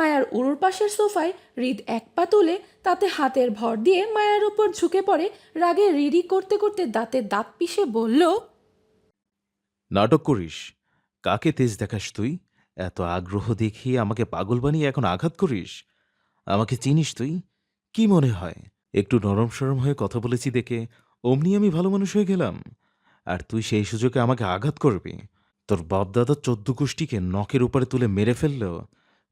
মায়ার উড়োর পাশের সোফায় হৃদ এক পা তুলে তাতে হাতের ভর দিয়ে মায়ার উপর ঝুঁকে পড়ে রাগে রিরি করতে করতে দাঁতে দাঁত পিষে বলল, নাটক করিস। কাকে তেজ দেখাস তুই? এত আগ্রহ দেখিয়ে আমাকে পাগল বানিয়ে এখন আঘাত করিস? আমাকে চিনিস তুই? কি মনে হয়? একটু নরম সরম হয়ে কথা বলেছি দেখে অমনি আমি ভালো মানুষ হয়ে গেলাম। আর তুই সেই সুযোগে আমাকে আঘাত করবি। তোর বাপ দাদা চোদ্দ গোষ্ঠীকে নখের উপরে তুলে মেরে ফেললেও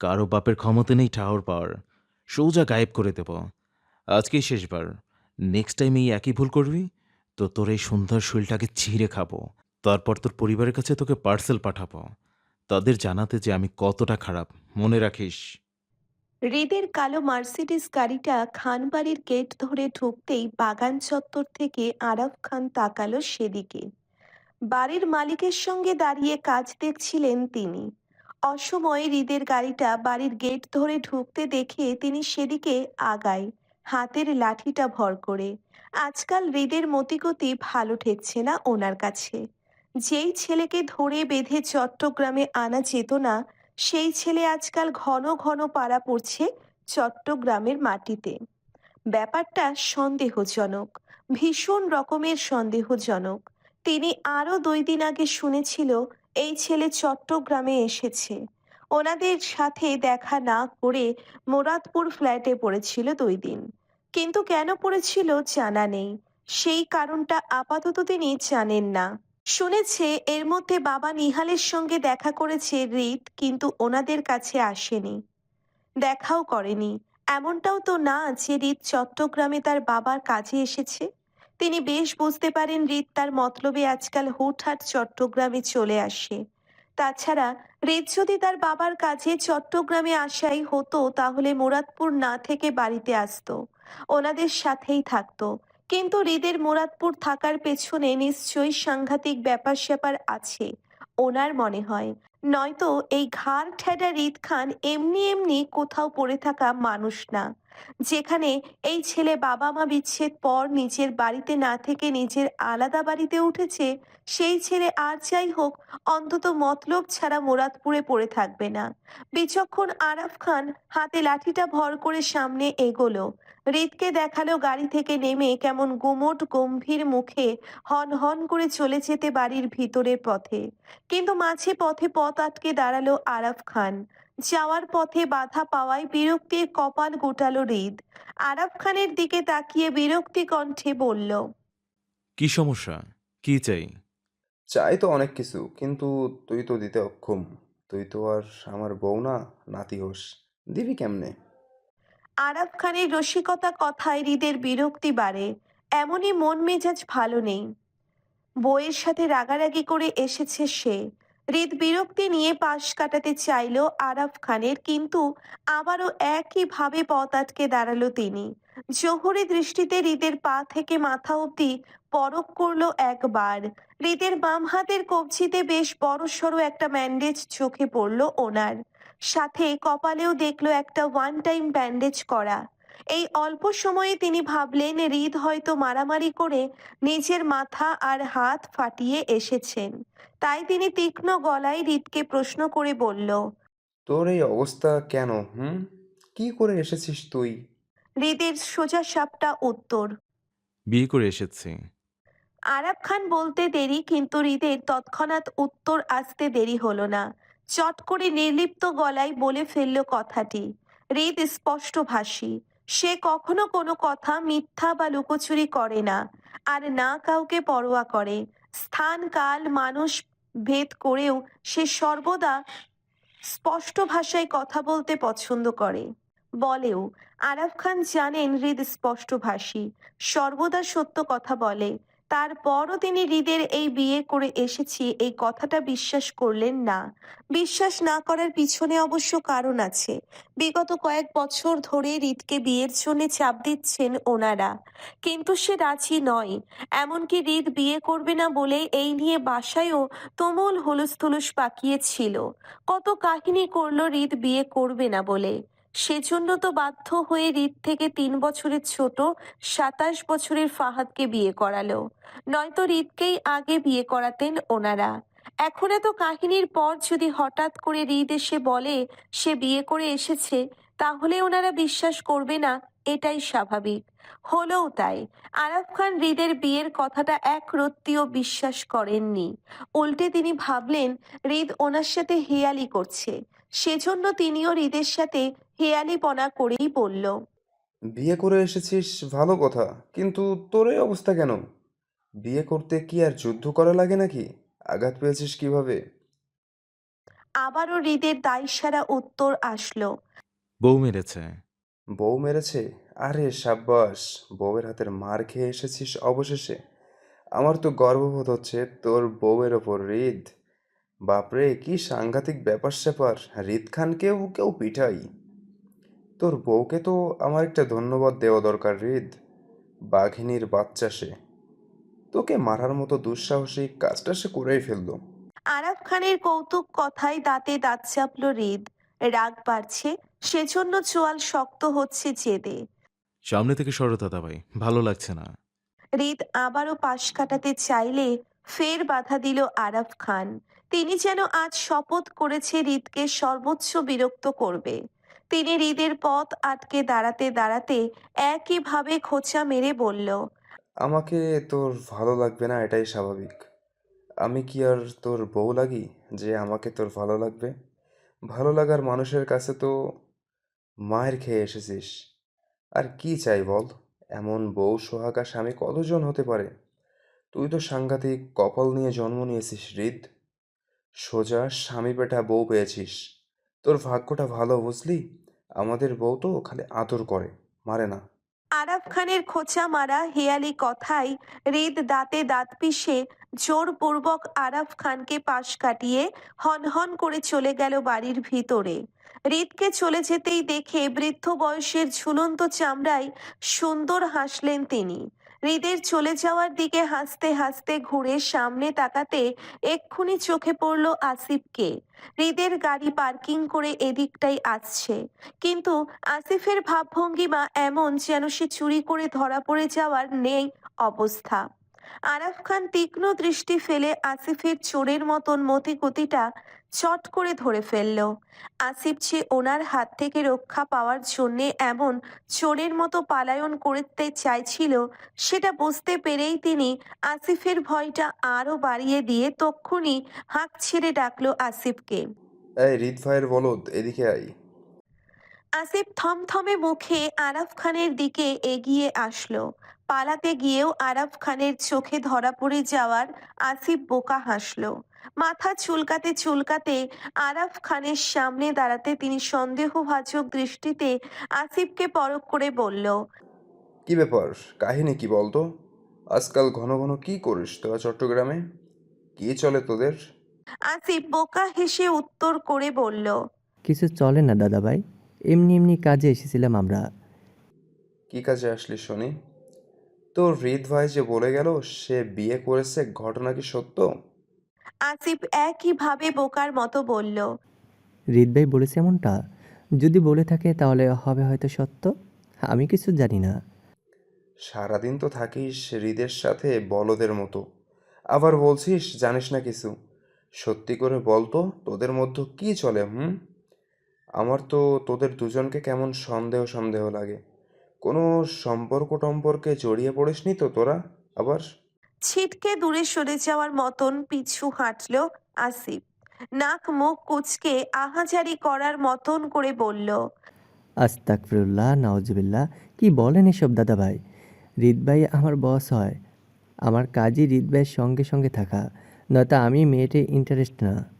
কারও বাপের ক্ষমতা নেই টাওয়ার পাওয়ার সোজা গায়েব করে দেব। আজকেই শেষবার। নেক্সট টাইম এই একই ভুল করবি, তো তোর এই সুন্দর শরীরটাকে ছিঁড়ে খাব। তারপর তোর পরিবারের কাছে তোকে পার্সেল পাঠাবো। তাদের জানাতে যে আমি কতটা খারাপ, মনে রাখিস। হৃদের কালো মার্সিডিস গাড়িটা খানবাড়ির গেট ধরে ঢুকতেই বাগান চত্বর থেকে আরাফ খান তাকালো সেদিকে। বাড়ির মালিকের সঙ্গে দাঁড়িয়ে কাজ দেখছিলেন তিনি। অসময়ে হৃদের গাড়িটা বাড়ির গেট ধরে ঢুকতে দেখে তিনি সেদিকে আগায়, হাতের লাঠিটা ভর করে। আজকাল হৃদের মতিগতি ভালো ঠেকছে না ওনার কাছে। যেই ছেলেকে ধরে বেঁধে চট্টগ্রামে আনা যেত না, সেই ছেলে আজকাল ঘন ঘন পাড়া পড়ছে চট্টগ্রামের মাটিতে। ব্যাপারটা সন্দেহজনক, ভীষণ রকমের সন্দেহজনক। তিনি আরও দুই দিন আগে শুনেছিল এই ছেলে চট্টগ্রামে এসেছে। ওনাদের সাথে দেখা না করে মোরাদপুর ফ্ল্যাটে পড়েছিল দুই দিন। কিন্তু কেন পড়েছিল জানা নেই। সেই কারণটা আপাতত তিনি জানেন না। শুনেছে এর মধ্যে বাবা নিহালের সঙ্গে দেখা করেছে রিত, কিন্তু ওনাদের কাছে আসেনি। দেখাও করেনি। এমনটাও তো না যে রিত চট্টগ্রামে তার বাবার কাজে এসেছে। তিনি বেশ বুঝতে পারেন রিত তার মতলবে আজকাল হুটহাট চট্টগ্রামে চলে আসে। তাছাড়া রিত যদি তার বাবার কাছে চট্টগ্রামে আসাই হতো, তাহলে মুরাদপুর না থেকে বাড়িতে আসতো। ওনাদের সাথেই থাকতো। কিন্তু হৃদের মুরাদপুর থাকার পেছনে নিশ্চয়ই সাংঘাতিক ব্যাপার স্যাপার আছে। ওনার মনে হয়। নয়তো এই ঘাড় ঠেডা হৃদ খান এমনি এমনি কোথাও পড়ে থাকা মানুষ না। যেখানে এই ছেলে বাবা মা বিচ্ছেদ পর নিজের বাড়িতে না থেকে নিজের আলাদা বাড়িতে উঠেছে, সেই ছেলে আর যাই হোক, অন্তত মতলব ছাড়া মুরাদপুরে পড়ে থাকবে না। বিচক্ষণ আরাফ খান হাতে লাঠিটা ভর করে সামনে এগোলো। হৃদকে দেখাল গাড়ি থেকে নেমে কেমন গুমোট গম্ভীর মুখে হন হন করে চলে যেতে বাড়ির ভিতরের পথে। কিন্তু মাঝে পথে পথ আটকে দাঁড়াল আরাফ খান। যাওয়ার পথে বাধা পাওয়ায় বিরক্তির কপাল গোটালো হৃদ। আরাফ খানের দিকে তাকিয়ে বিরক্তি কণ্ঠে বলল কি সমস্যা? কি চাই? চাই তো অনেক কিছু কিন্তু তুই তো দিতে অক্ষম। তুই তো আর আমার বউ না নাতি হোস। দিবি কেমনে? আরাফ খানের রসিকতা কথায় হৃদের বিরক্তি বাড়ে। এমনই মন মেজাজ ভালো নেই। বইয়ের সাথে রাগারাগি করে এসেছে সে। হৃদ বিরক্তি নিয়ে পাশ কাটাতে চাইলো আরাফ খানের কিন্তু আবারও একইভাবে পথ আটকে দাঁড়াল তিনি। জোহরি দৃষ্টিতে হৃদের পা থেকে মাথা অবধি পরক করল একবার। হৃদের বাম হাতের কবজিতে বেশ বড়সড় একটা ম্যান্ডেজ চোখে পড়ল ওনার। সাথে কপালেও দেখল একটা ওয়ান টাইম ব্যান্ডেজ করা। এই অল্প সময়ে তিনি ভাবলেন হৃদ হয়তো মারামারি করে নিজের মাথা আর হাত ফাটিয়ে এসেছেন। তাই তিনি তীক্ষ্ণ গলায় হৃদকে প্রশ্ন করে বলল তোর এই অবস্থা কেন হুম? কি করে এসেছিস তুই? হৃদের সোজা সাপটা উত্তর বিয়ে করে এসেছি। আরাব খান বলতে দেরি কিন্তু হৃদের তৎক্ষণাৎ উত্তর আসতে দেরি হলো না। চট করে নির্লিপ্ত গলায় বলে ফেলল কথাটি। হৃদ স্পষ্ট স্পষ্টভাষী সে কখনো কোনো কথা মিথ্যা বা লুকোচুরি করে না, আর না কাউকে পরোয়া করে। স্থান কাল মানুষ ভেদ করেও সে সর্বদা স্পষ্ট ভাষায় কথা বলতে পছন্দ করে। বলেও, আরাফ খান জানেন হৃদ স্পষ্টভাষী সর্বদা সত্য কথা বলে। তারপরও তিনি হৃদের এই বিয়ে করে এসেছি, এই কথাটা বিশ্বাস করলেন না। বিশ্বাস না করার পিছনে অবশ্য কারণ আছে। বিগত কয়েক বছর ধরে হৃদকে বিয়ের জন্য চাপ দিচ্ছেন ওনারা। কিন্তু সে রাজি নয়। এমনকি হৃদ বিয়ে করবে না বলে এই নিয়ে বাসায়ও তুমুল হুলুস থুলুস পাকিয়েছিল। কত কাহিনী করল হৃদ বিয়ে করবে না বলে। সেজন্য তো বাধ্য হয়ে হৃদ থেকে তিন বছরের ছোট সাতাশ বছরের ফাহাদকে বিয়ে করালো। নয়তো হৃদকেই আগে বিয়ে করাতেন ওনারা। এখন এত কাহিনীর পর যদি হঠাৎ করে ঋদ এসে বলে, সে বিয়ে করে এসেছে, তাহলে ওনারা বিশ্বাস করবে না এটাই স্বাভাবিক। হলেও তাই আরাফ খান হৃদের বিয়ের কথাটা এক রত্তিও বিশ্বাস করেননি। উল্টে তিনি ভাবলেন হৃদ ওনার সাথে হেয়ালি করছে। সেজন্য তিনিও হৃদের সাথে হেয়ালিপনা করেই বলল। বিয়ে করে এসেছিস ভালো কথা কিন্তু তোর এই অবস্থা কেন? বিয়ে করতে কি আর যুদ্ধ করা লাগে নাকি? আঘাত পেয়েছিস কীভাবে? আবারও হৃদের দায়সারা উত্তর আসলো। বউ মেরেছে। বউ মেরেছে? আরে সাব্বাস, বউয়ের হাতের মার খেয়ে এসেছিস অবশেষে। আমার তো গর্ববোধ হচ্ছে তোর বউয়ের ওপর হৃদ বাপরে, কি সাংঘাতিক ব্যাপার স্যাপার। হৃদ খানকেও কেউ পিঠাই। তোর বউকে তো আমার একটা ধন্যবাদ দেওয়া দরকার হৃদ বাঘিনীর বাচ্চা সে। তোকে মারার মতো দুঃসাহসিক কাজটা সে করেই ফেলল। আরাফ খানের কৌতুক কথায় দাঁতে দাঁত চাপল হৃদ রাগ বাড়ছে সেজন্য চোয়াল শক্ত হচ্ছে জেদে। সামনে থেকে সরো দাদাভাই ভালো লাগছে না। হৃদ আবারও পাশ কাটাতে চাইলে ফের বাধা দিল আরাফ খান। তিনি যেন আজ শপথ করেছে হৃদকে সর্বোচ্চ বিরক্ত করবে। তিনি হৃদের পথ আটকে দাঁড়াতে দাঁড়াতে একইভাবে খোঁচা মেরে বলল আমাকে তোর ভালো লাগবে না এটাই স্বাভাবিক। আমি কি আর তোর বউ লাগি যে আমাকে তোর ভালো লাগবে? ভালো লাগার মানুষের কাছে তো মায়ের খেয়ে এসেছিস। আর কি চাই বল? এমন বউ, সোহাগা স্বামী কতজন হতে পারে? তুই তো সাংঘাতিক কপাল নিয়ে জন্ম নিয়েছিস, হৃদ। সোজা স্বামী পেটা বউ পেয়েছিস। তোর ভাগ্যটা ভালো, বুঝলি? আমাদের বউ তো খালি আদর করে, মারে না। আরাফ খানের খোঁচা মারা হেয়ালি কথায় রেদ দাঁতে দাঁত পিষে জোরপূর্বক আরাফ খানকে পাশ কাটিয়ে হনহন করে চলে গেল বাড়ির ভিতরে। রিদকে চলে যেতেই দেখে বৃদ্ধ বয়সের ঝুলন্ত চামড়ায় সুন্দর হাসলেন তিনি। হৃদের চলে যাওয়ার দিকে হাসতে হাসতে ঘুরে সামনে তাকাতে এক্ষুনি চোখে পড়ল আসিফকে। হৃদের গাড়ি পার্কিং করে এদিকটাই আসছে। কিন্তু আসিফের ভাবভঙ্গিমা এমন যেন সে চুরি করে ধরা পড়ে যাওয়ার নেই অবস্থা। আরাফ খান তীক্ষ্ণ দৃষ্টি ফেলে আসিফের চোরের মতন মতিগতিটা চট করে ধরে ফেলল। আসিফ যে ওনার হাত থেকে রক্ষা পাওয়ার জন্যে এমন চোরের মতো পালায়ন করতে চাইছিল, সেটা বুঝতে পেরেই তিনি আসিফের ভয়টা আরও বাড়িয়ে দিয়ে তক্ষুনি হাঁক ছেড়ে ডাকলো আসিফকে। এই রিদ ভাইয়ের বলদ, এদিকে আয়। আসিফ থমথমে মুখে আরাফ খানের দিকে এগিয়ে আসলো। পালাতে গিয়েও আরাফ খানের চোখে ধরা পড়ে যাওয়ার আসিফ বোকা হাসলো। মাথা চুলকাতে চুলকাতে আরাফ খানের সামনে দাঁড়াতে তিনি সন্দেহভাজক দৃষ্টিতে আসিফকে পরখ করে বলল কি ব্যাপার? কাহিনী কি বলতো? আজকাল ঘন ঘন কি করিস তোরা চট্টগ্রামে? কি চলে তোদের? আসিফ বোকা হেসে উত্তর করে বলল কিছু চলে না দাদাভাই। এমনি এমনি কাজে এসেছিলাম আমরা। কি কাজে আসলি শুনি? তো হৃদ ভাই যে বলে গেল সে বিয়ে করেছে ঘটনা কি সত্য? আসিফ একইভাবে বোকার মতো বলল। হৃদ ভাই বলেছে এমনটা। যদি বলে থাকে তাহলে হবে হয়তো সত্য। আমি কিছু জানি না। সারাদিন তো থাকিস হৃদের সাথে বলদের মতো। আবার বলছিস জানিস না কিছু। সত্যি করে বল তো তোদের মধ্যে কি চলে হুম? আমার তো তোদের দুজনকে কেমন সন্দেহ সন্দেহ লাগে। কোনো সম্পর্ক টম্পর্কে জড়িয়ে পড়িসনি তো তোরা আবার? ছিটকে দূরে সরে যাওয়ার মতন পিছু হাঁটল আসিফ। নাক মুখ কুচকে আহাজারি করার মতন করে বলল আস্তাকফিরুল্লাহ নওয়াজবিল্লাহ কি বলেন এসব দাদাভাই? হৃদ ভাই আমার বস হয়। আমার কাজই হৃদ ভাইয়ের সঙ্গে সঙ্গে থাকা নয়তো আমি মেয়েটে ইন্টারেস্ট না।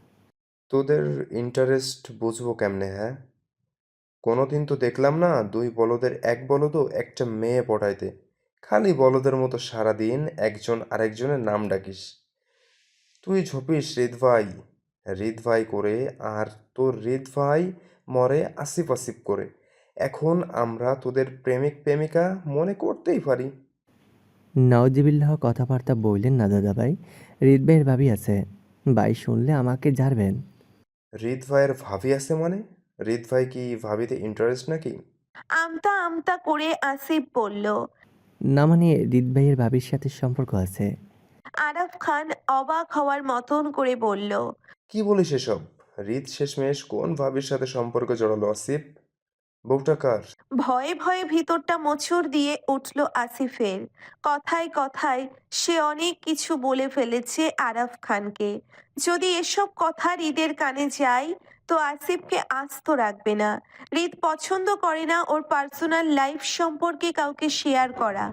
তোদের ইন্টারেস্ট বুঝব কেমনে হ্যাঁ? কোনোদিন তো দেখলাম না, দুই বলদের, এক বলদও একটা মেয়ে পটাইতে। খালি বলদের মতো সারাদিন একজন আরেকজনের নাম ডাকিস। তুই ঝোপিস হৃদ ভাই হৃদ ভাই করে, আর তোর হৃদ ভাই মরে আসিফ আসিফ করে। এখন আমরা তোদের প্রেমিক প্রেমিকা মনে করতেই পারি। নওয়াজিবিল্লাহ কথাবার্তা বললেন না দাদাভাই? হৃদ ভাইয়ের ভাবি আছে। ভাই শুনলে আমাকে ঝাড়বেন। হৃদ ভাইয়ের ভাবি আছে মানে? হৃদ ভাই কি ভাবিতে ইন্টারেস্ট নাকি? আমতা আমতা করে আসিফ বলল না মানে হৃদ ভাইয়ের ভাবির সাথে সম্পর্ক আছে? আরাফ খান অবাক হওয়ার মতন করে বলল কি বলিস এসব? রিদ শেষমেশ কোন ভাবির সাথে সম্পর্ক জড়ালো আসিফ? বউটা কার? ভয়ে ভয়ে ভিতরটা মোচড় দিয়ে উঠল আসিফের। কথায় কথায় সে অনেক কিছু বলে ফেলেছে আরাফ খানকে। যদি এসব কথা হৃদের কানে যায়, তো আসিফকে আস্ত রাখবে না। হৃদ পছন্দ করে না ওর পার্সোনাল লাইফ সম্পর্কে কাউকে শেয়ার করা।